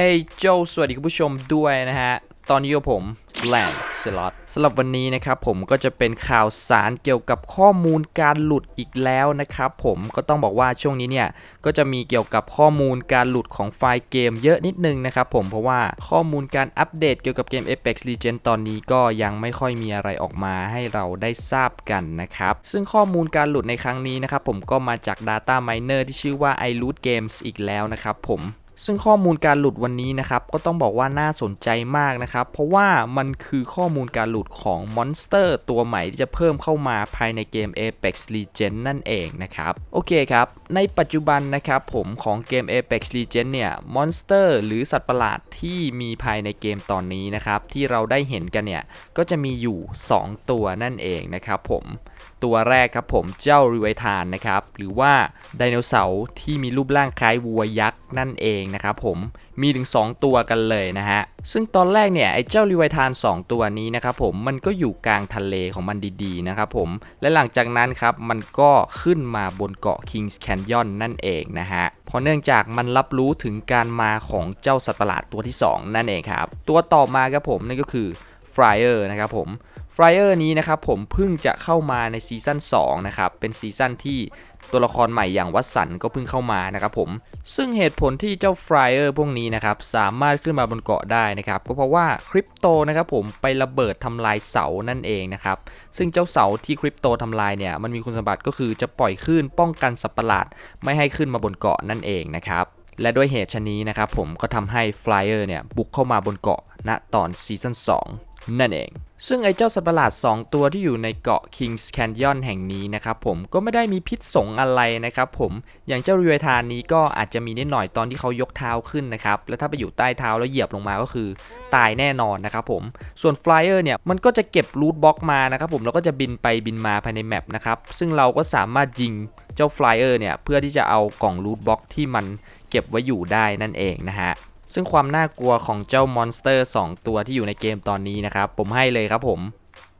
เอ้ยโจสวัสดีคุณผู้ชมด้วยนะฮะ ตอนนี้กับผมแลงสล็อตสำหรับวันนี้นะครับผมก็จะเป็นข่าวสารเกี่ยวกับข้อมูลการหลุดอีกแล้วนะครับผมก็ต้องบอกว่าช่วงนี้เนี่ย ก็จะมีเกี่ยวกับข้อมูลการหลุดของไฟล์เกมเยอะนิดนึงนะครับผมเพราะว่าข้อมูลการอัปเดตเกี่ยวกับเกม Apex Legends ตอนนี้ก็ยังไม่ค่อยมีอะไรออกมาให้เราได้ทราบกันนะครับ ซึ่งข้อมูลการหลุดในครั้งนี้นะครับผมก็มาจาก Data Miner ที่ชื่อว่า iLoot Games อีกแล้วนะครับผม ซึ่งข้อมูลการหลุดวันนี้นะครับก็ต้องบอกว่าน่าสนใจมากนะครับ เพราะว่ามันคือข้อมูลการหลุดของมอนสเตอร์ตัวใหม่ที่จะเพิ่มเข้ามาภายในเกม Apex Legends นั่นเองนะครับ โอเคครับ ในปัจจุบันนะครับผมของเกม Apex Legends เนี่ยมอนสเตอร์หรือสัตว์ประหลาดที่มีภายในเกมตอนนี้นะครับ ที่เราได้เห็นกันเนี่ย ก็จะมีอยู่ 2 ตัวนั่นเองนะครับผม ตัวแรกครับผมเจ้าริไวทานนะครับหรือว่าไดโนเสาร์ที่มีรูปร่างคล้ายวัวยักษ์นั่นเองนะครับผมมีถึง 2 ตัวกันเลยนะฮะซึ่งตอนแรกเนี่ยไอ้เจ้าริไวทาน 2 ตัวนี้นะครับผมมันก็อยู่กลางทะเลของมันดีๆนะครับผมและหลังจากนั้นครับมันก็ขึ้นมาบนเกาะ Kings Canyon นั่นเองนะฮะเพราะเนื่องจากมันรับรู้ถึงการมาของเจ้าสัตว์ประหลาดตัวที่ 2 นั่นเองครับตัวต่อมาครับผมนั่นก็คือ Fryer นะครับผม ฟเออร์นี้นะครับผมเพิ่งจะเข้ามาในซีซั่น2นะครับเป็นซีซั่นที่ตัวละครใหม่อย่างวัตสันก็เพิ่งเข้ามานะครับผมซึ่งเหตุผลที่เจ้าฟรายเออร์พวกนี้นะครับสามารถขึ้นมาบนเกาะได้นะครับก็เพราะว่าคริปโตนะครับผมไประเบิดทำลายเสานั่นเองนะครับซึ่งเจ้าเสาที่คริปโตทำลายเนี่ยมันมีคุณสมบัติก็คือจะปล่อยคลื่นป้องกันสัตว์ประหลาด ไม่ให้ขึ้นมาบนเกาะนั่นเองนะครับและด้วยเหตุชนนี้นะครับผมก็ทำให้ฟลายเออร์เนี่ยบุกเข้ามาบนเกาะณตอนซีซั่น2 นั่นเอง ซึ่งไอ้เจ้าสัตว์ประหลาด 2 ตัวที่อยู่ในเกาะ Kings Canyon แห่งนี้นะครับผมก็ไม่ได้มีพิษสงอะไรนะครับผมอย่างเจ้าริเวทานนี้ก็อาจจะมีนิดหน่อยตอนที่เขายกเท้าขึ้นนะครับแล้วถ้าไปอยู่ใต้เท้าแล้วเหยียบลงมาก็คือตายแน่นอนนะครับผมส่วน Flyer เนี่ยมันก็จะเก็บรูทบล็อกมานะครับผมแล้วก็จะบินไปบินมาภายในแมปนะครับซึ่งเราก็สามารถยิงเจ้า Flyer เนี่ยเพื่อที่จะเอากล่องรูทบล็อกที่มันเก็บไว้อยู่ได้นั่นเองนะฮะ ซึ่งความน่ากลัวของเจ้ามอนสเตอร์ 2 ตัวที่อยู่ในเกมตอนนี้นะครับ ผมให้เลยครับผม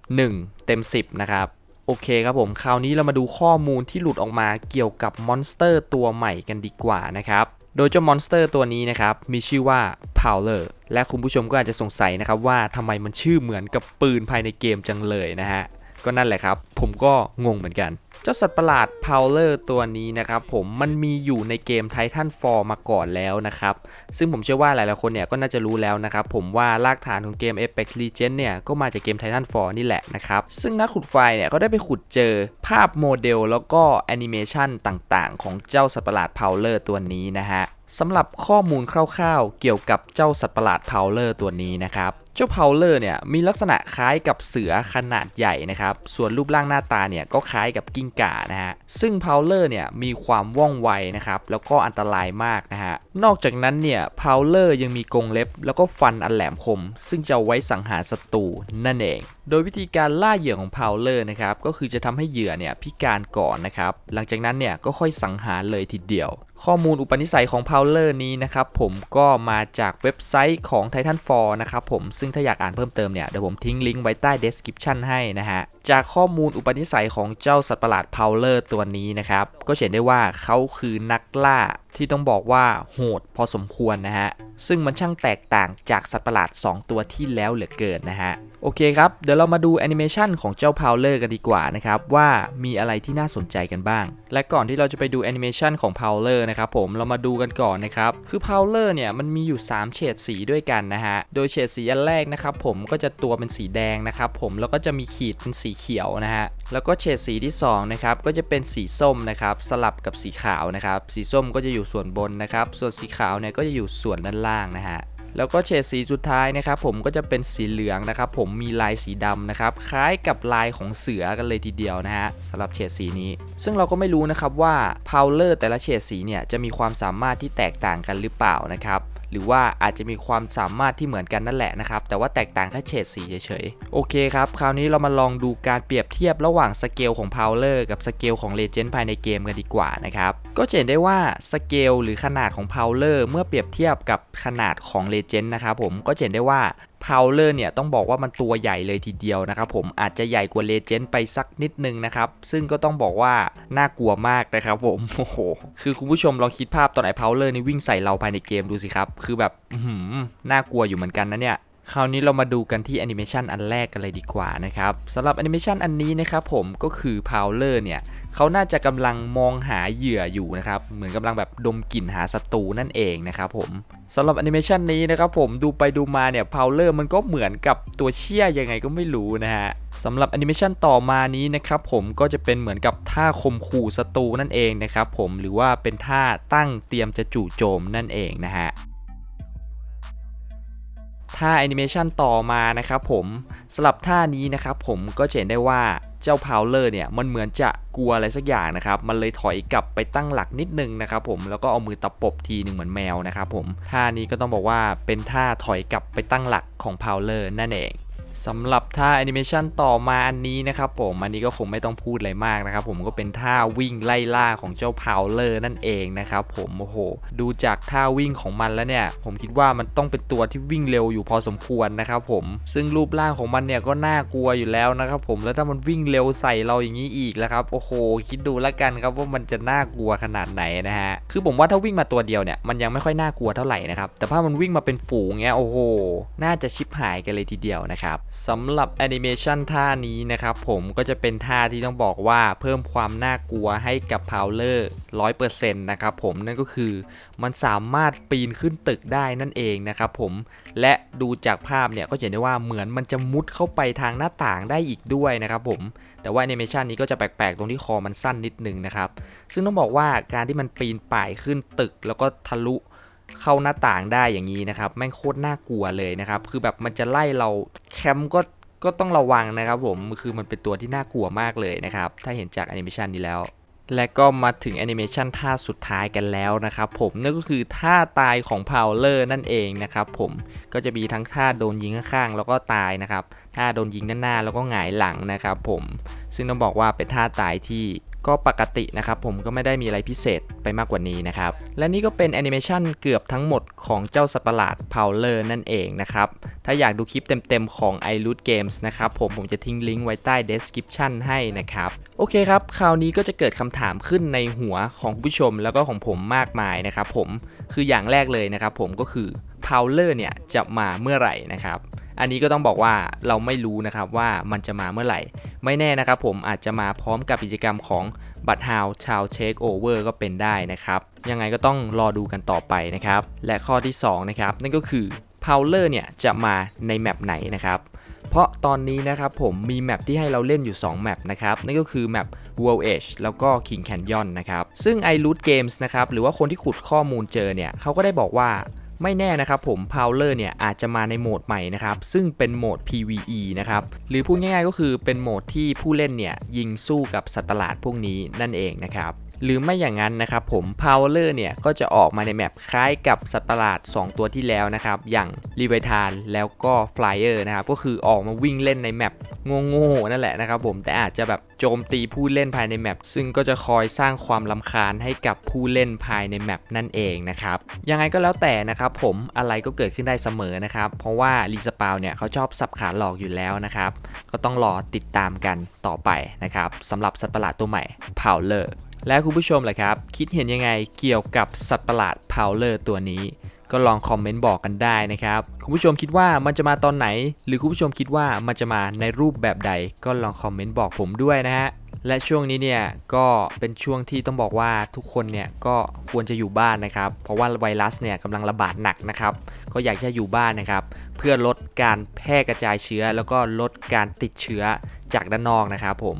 1 เต็ม 10 นะครับ โอเคครับผม คราวนี้เรามาดูข้อมูลที่หลุดออกมาเกี่ยวกับมอนสเตอร์ตัวใหม่กันดีกว่านะครับโดยเจ้ามอนสเตอร์ตัวนี้นะครับ มีชื่อว่า Powler และคุณผู้ชมก็อาจจะสงสัยนะครับว่าทำไมมันชื่อเหมือนกับปืนภายในเกมจังเลยนะฮะ ก็นั่นแหละครับ ผมก็งงเหมือนกันเจ้าสัตว์ประหลาด Powler ตัวนี้นะครับผมมันมีอยู่ในเกม Titanfall มาก่อนแล้วนะครับ ซึ่งผมเชื่อว่าหลายๆคนเนี่ยก็น่าจะรู้แล้วนะครับ ผมว่ารากฐานของเกม Apex Legends เนี่ยก็มาจากเกม Titanfall นี่แหละนะครับ ซึ่งนักขุดไฟเนี่ยก็ได้ไปขุดเจอภาพโมเดลแล้วก็แอนิเมชันต่างๆ ของเจ้าสัตว์ประหลาด Powler ตัวนี้นะฮะสำหรับข้อมูลคร่าวๆ เกี่ยวกับเจ้าสัตว์ประหลาด Powler ตัวนี้นะครับ เจ้า Powler เนี่ยมีลักษณะคล้ายกับเสือขนาดใหญ่นะครับ ส่วนรูปร่างหน้าตาเนี่ยก็คล้ายกับกิ้งก่านะฮะ ซึ่ง Powler เนี่ยมีความว่องไวนะครับ แล้วก็อันตรายมากนะฮะ นอกจากนั้นเนี่ย Powler ยังมีกรงเล็บ แล้วก็ฟันอันแหลมคม ซึ่งจะไว้สังหารศัตรูนั่นเอง โดยวิธีการล่าเหยื่อของ Powler นะครับ ก็คือจะทำให้เหยื่อเนี่ยพิการก่อนนะครับ หลังจากนั้นเนี่ยก็ค่อยสังหารเลยทีเดียว ข้อมูลอุปนิสัยของ Powler นี้นะครับผมก็มาจากเว็บไซต์ของ Titanfall นะครับผมซึ่งถ้าอยากอ่านเพิ่มเติมเนี่ยเดี๋ยวผมทิ้งลิงก์ไว้ใต้ description ให้นะฮะ จากข้อมูลอุปนิสัยของเจ้าสัตว์ประหลาด Powler ตัวนี้นะครับ ก็เห็นได้ว่าเขาคือนักล่าที่ต้องบอกว่าโหดพอสมควรนะฮะ ซึ่งมันช่างแตกต่างจากสัตว์ประหลาด 2 ตัวที่แล้วเหลือเกินนะฮะ โอเคครับ เดี๋ยวเรามาดูแอนิเมชันของเจ้า Powler กันดีกว่านะครับ ว่ามีอะไรที่น่าสนใจกันบ้าง และก่อนที่เราจะไปดูแอนิเมชันของ Powler นะครับผมเรามาดูกันก่อนนะครับ คือ Powler เนี่ยมันมีอยู่ 3 เฉดสีด้วยกันนะฮะ โดยเฉดสีอันแรกนะครับผมก็จะตัวเป็นสีแดงนะครับผมแล้วก็จะมีขีดเป็นสีเขียวนะฮะแล้วก็เฉดสีที่2นะครับก็จะเป็นสีส้มนะครับสลับกับสีขาวนะครับสีส้มก็จะอยู่ส่วนบนนะครับส่วนสีขาวเนี่ยก็จะอยู่ส่วนด้านล่างนะฮะ แล้วก็เฉดสีสุดท้ายนะครับผมก็จะเป็นสีเหลืองนะครับผมมีลายสีดำนะครับคล้ายกับลายของเสือกันเลยทีเดียวนะฮะสำหรับเฉดสีนี้ ซึ่งเราก็ไม่รู้นะครับว่าพาวเลอร์แต่ละเฉดสีเนี่ยจะมีความสามารถที่แตกต่างกันหรือเปล่านะครับ หรือว่าอาจจะมีความสามารถที่เหมือนกันนั่นแหละนะครับ แต่ว่าแตกต่างแค่เฉดสีเฉยๆ โอเคครับ คราวนี้เรามาลองดูการเปรียบเทียบระหว่างสเกลของพาวเลอร์กับสเกลของเลเจนด์ภายในเกมกันดีกว่านะครับ ก็จะเห็นได้ว่าสเกลหรือขนาดของพาวเลอร์เมื่อเปรียบเทียบกับขนาดของเลเจนด์นะครับผมก็จะเห็นได้ว่า พาวเลอร์เนี่ยต้องบอกว่ามันตัวใหญ่เลยทีเดียวนะครับผมอาจจะใหญ่กว่าเลเจนด์ไปสักนิดนึงนะครับ ซึ่งก็ต้องบอกว่าน่ากลัวมากนะครับผมโอ้โหคือคุณผู้ชมลองคิดภาพตอนไอ้พาวเลอร์นี่วิ่งใส่เราภายในเกมดูสิครับ คือแบบหือน่ากลัวอยู่เหมือนกันนะเนี่ย คราวนี้เรามาดูกันที่แอนิเมชันอันแรกกันเลยดีกว่านะครับสำหรับแอนิเมชันอันนี้นะครับผมก็คือพาวเลอร์เนี่ยเขาน่าจะกำลังมองหาเหยื่ออยู่นะครับเหมือนกำลังแบบดมกลิ่นหาศัตรูนั่นเองนะครับผมสำหรับแอนิเมชันนี้นะครับผมดูไปดูมาเนี่ยพาวเลอร์มันก็เหมือนกับตัวเชี่ยยังไงก็ไม่รู้นะฮะสำหรับแอนิเมชันต่อมานี้นะครับผมก็จะเป็นเหมือนกับท่าคมขู่ศัตรูนั่นเองนะครับผมหรือว่าเป็นท่าตั้งเตรียมจะจู่โจมนั่นเองนะฮะ ท่าแอนิเมชันต่อมานะครับผมสลับท่านี้นะครับผมก็จะเห็นได้ว่าเจ้าพาวเลอร์เนี่ยมันเหมือนจะกลัวอะไรสักอย่างนะครับ มันเลยถอยกลับไปตั้งหลักนิดนึงนะครับผมแล้วก็เอามือตะปบทีหนึ่งเหมือนแมวนะครับผมท่านี้ก็ต้องบอกว่าเป็นท่าถอยกลับไปตั้งหลักของพาวเลอร์นั่นเอง สำหรับท่าแอนิเมชันต่อมาอันนี้นะครับผม อันนี้ก็คงไม่ต้องพูดอะไรมากนะครับผมก็เป็นท่าวิ่งไล่ล่าของเจ้าพาวเลอร์นั่นเองนะครับผมโอ้โห ดูจากท่าวิ่งของมันแล้วเนี่ย ผมคิดว่ามันต้องเป็นตัวที่วิ่งเร็วอยู่พอสมควรนะครับผมซึ่งรูปร่างของมันเนี่ยก็น่ากลัวอยู่แล้วนะครับผมแล้วถ้ามันวิ่งเร็วใส่เราอย่างนี้อีกแล้วครับโอ้โห คิดดูแล้วกันครับว่ามันจะน่ากลัวขนาดไหนนะฮะคือผมว่าถ้าวิ่งมาตัวเดียวเนี่ยมันยังไม่ค่อยน่ากลัวเท่าไหร่นะครับแต่ถ้ามันวิ่งมาเป็นฝูงเงี้ยโอ้โห น่าจะชิบหายกันเลยทีเดียวนะครับสำหรับแอนิเมชันท่านี้นะครับผมก็จะเป็นท่าที่ต้องบอกว่าเพิ่มความน่ากลัวให้กับพาวเลอร์ร้อยเปอร์เซ็นต์นะครับผมนั่นก็คือมันสามารถปีนขึ้นตึกได้นั่นเองนะครับผมและดูจากภาพเนี่ยก็จะเห็นได้ว่าเหมือนมันจะมุดเข้าไปทางหน้าต่างได้อีกด้วยนะครับผมแต่ว่าแอนิเมชันนี้ก็จะแปลกๆ ตรงที่คอมันสั้นนิดนึงนะครับซึ่งต้องบอกว่าการที่มันปีนป่ายขึ้นตึกแล้วก็ทะลุ เข้าหน้าต่างได้อย่างนี้นะครับแม่งโคตรน่ากลัวเลยนะครับคือแบบมันจะไล่เราแคมป์ก็ก็ต้องระวังนะครับผมคือมันเป็นตัวที่น่ากลัวมากเลยนะครับถ้าเห็นจากแอนิเมชันนี้แล้ว และก็มาถึงแอนิเมชันท่าสุดท้ายกันแล้วนะครับผมนั่นก็คือท่าตายของพาวเลอร์นั่นเองนะครับผมก็จะมีทั้งท่าโดนยิงข้างๆแล้วก็ตายนะครับท่าโดนยิงด้านหน้าแล้วก็หงายหลังนะครับผมซึ่งต้องบอกว่าเป็นท่าตายที่ ก็ปกตินะครับผมก็ไม่ได้มีอะไรพิเศษไปมากกว่านี้นะครับ และนี่ก็เป็นแอนิเมชันเกือบทั้งหมดของเจ้าสัตว์ประหลาดพาวเลอร์นั่นเองนะครับ ถ้าอยากดูคลิปเต็มๆของ i l o o t Games นะครับผมผมจะทิ้งลิงก์ไว้ใต้ description ให้นะครับ โอเคครับ คราวนี้ก็จะเกิดคำถามขึ้นในหัวของผู้ชมแล้วก็ของผมมากมายนะครับผมคืออย่างแรกเลยนะครับผมก็คือพาวเลอร์เนี่ยจะมาเมื่อไหร่นะครับอันนี้ก็ต้องบอกว่าเราไม่รู้นะครับว่ามันจะมาเมื่อไหร่ ไม่แน่นะครับผมอาจจะมาพร้อมกับกิจกรรมของบัตฮาวชาวเช็คโอเวอร์ก็เป็นได้นะครับ ยังไงก็ต้องรอดูกันต่อไปนะครับ และข้อที่2นะครับนั่นก็คือพาวเลอร์เนี่ยจะมาในแมปไหนนะครับ เพราะตอนนี้นะครับผมมีแมปที่ให้เราเล่นอยู่ 2 แมปนะครับ นั่นก็คือแมป World Edge แล้วก็ King Canyon นะครับ ซึ่ง i l o o t Games นะครับ หรือว่าคนที่ขุดข้อมูลเจอเนี่ยเขาก็ได้บอกว่า ไม่แน่นะครับผม Powler เนี่ยอาจจะมาในโหมดใหม่นะครับ ซึ่งเป็นโหมด PVE นะครับ หรือพูดง่ายๆก็คือเป็นโหมดที่ผู้เล่นเนี่ยยิงสู้กับสัตว์ประหลาดพวกนี้นั่นเองนะครับ หรือไม่อย่างนั้นนะครับผม Powler เนี่ยก็จะออกมาในแมปคล้ายกับสัตว์ประหลาด 2 ตัวที่แล้วนะครับ อย่าง l e v i t a n แล้วก็ Flyer นะครับ ก็คือออกมาวิ่งเล่นในแมปโง่ๆนั่นแหละนะครับผมแต่อาจจะแบบโจมตีผู้เล่นภายในแมปซึ่งก็จะคอยสร้างความลำคาญให้กับผู้เล่นภายในแมปนั่นเองนะครับยังไงก็แล้วแต่นะครับผมอะไรก็เกิดขึ้นได้เสมอนะครับ เพราะว่ารีสปาวเนี่ยเขาชอบสับขาหลอกอยู่แล้วนะครับ ก็ต้องรอติดตามกันต่อไปนะครับสำหรับสัตว์ประหลาดตัวใหม่ Powler และคุณผู้ชมล่ะครับ คิดเห็นยังไงเกี่ยวกับสัตว์ประหลาด Powler ตัวนี้ ก็ลองคอมเมนต์บอกกันได้นะครับ คุณผู้ชมคิดว่ามันจะมาตอนไหน หรือคุณผู้ชมคิดว่ามันจะมาในรูปแบบใด ก็ลองคอมเมนต์บอกผมด้วยนะฮะและช่วงนี้เนี่ยก็เป็นช่วงที่ต้องบอกว่าทุกคนเนี่ยก็ควรจะอยู่บ้านนะครับ เพราะว่าไวรัสเนี่ยกำลังระบาดหนักนะครับ ก็อยากจะอยู่บ้านนะครับ เพื่อลดการแพร่กระจายเชื้อ แล้วก็ลดการติดเชื้อจากด้านนอกนะครับผม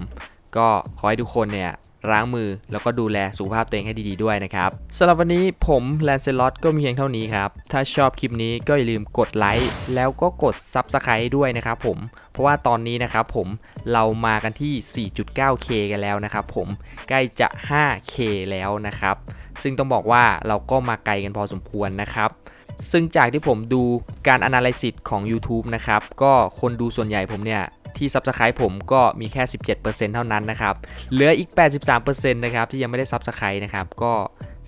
ก็ขอให้ทุกคนเนี่ย ล้างมือ แล้วก็ดูแลสุขภาพตัวเองให้ดีๆด้วยนะครับสำหรับวันนี้ผมแลนเซลอตก็มีเพียงเท่านี้ครับ ถ้าชอบคลิปนี้ก็อย่าลืมกดไลค์แล้วก็กด Subscribe ด้วยนะครับผม เพราะว่าตอนนี้นะครับผมเรามากันที่ 4.9k กันแล้วนะครับผมใกล้จะ 5k แล้วนะครับ ซึ่งต้องบอกว่าเราก็มาไกลกันพอสมควรนะครับซึ่งจากที่ผมดูการ Analysis ของ YouTube นะครับ ก็คนดูส่วนใหญ่ผมเนี่ย ที่ Subscribe ผมก็มีแค่ 17%เท่านั้นนะครับ เหลืออีก 83%นะครับที่ยังไม่ได้ Subscribe นะครับ ก็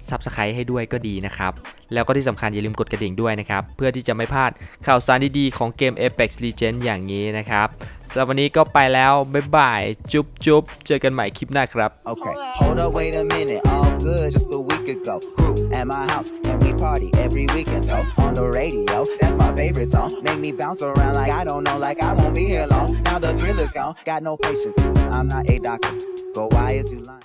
Subscribe ให้ด้วยก็ดีนะครับ แล้วก็ที่สำคัญอย่าลืมกดกระดิ่งด้วยนะครับ เพื่อที่จะไม่พลาดข่าวสารดีๆของเกม Apex Legends อย่างนี้นะครับสำหรับวันนี้ก็ไปแล้ว บ๊ายบาย จุ๊บจุ๊บเจอกันใหม่คลิปหน้าครับ Okay, hold up, wait a minute. All good just a week ago. Crew at my house, and we party every weekend. So on the radio, that's my favorite song. Make me bounce around like I don't know, like I won't be here long. Now the thrill is gone, got no patience. I'm not a doctor. Go, why is you lying?